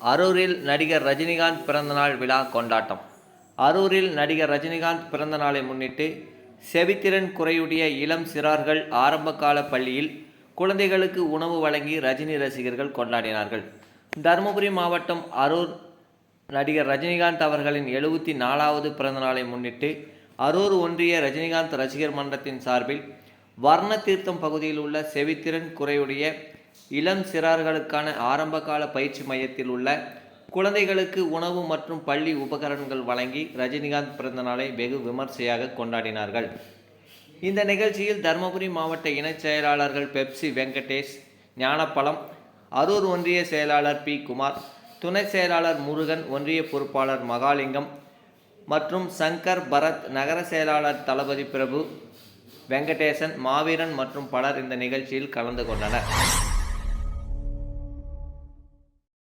அரூரில் நடிகர் ரஜினிகாந்த் பிறந்தநாள் விழா கொண்டாட்டம். அரூரில் நடிகர் ரஜினிகாந்த் பிறந்த நாளை முன்னிட்டு செவித்திறன் குறையுடைய இளம் சிறார்கள் ஆரம்பகால பள்ளியில் குழந்தைகளுக்கு உணவு வழங்கி ரஜினி ரசிகர்கள் கொண்டாடினார்கள். தருமபுரி மாவட்டம் அரூர் நடிகர் ரஜினிகாந்த் அவர்களின் எழுபத்தி நாலாவது பிறந்தநாளை முன்னிட்டு அரூர் ஒன்றிய ரஜினிகாந்த் ரசிகர் மன்றத்தின் சார்பில் வர்ண தீர்த்தம் பகுதியில் உள்ள செவித்திறன் குறையுடைய இளம் சிறார்களுக்கான ஆரம்பகால பயிற்சி மையத்தில் உள்ள குழந்தைகளுக்கு உணவு மற்றும் பள்ளி உபகரணங்கள் வழங்கி ரஜினிகாந்த் பிறந்தநாளை வெகு விமர்சையாக கொண்டாடினார்கள். இந்த நிகழ்ச்சியில் தருமபுரி மாவட்ட இணைச் செயலாளர்கள் பெப்சி வெங்கடேஷ் ஞானப்பழம் அரூர் ஒன்றிய செயலாளர் பி. குமார் துணை செயலாளர் முருகன் ஒன்றிய பொறுப்பாளர் மகாலிங்கம் மற்றும் சங்கர் பரத் நகர செயலாளர் தளபதி பிரபு வெங்கடேசன் மாவீரன் மற்றும் பலர் இந்த நிகழ்ச்சியில் கலந்து கொண்டனர்.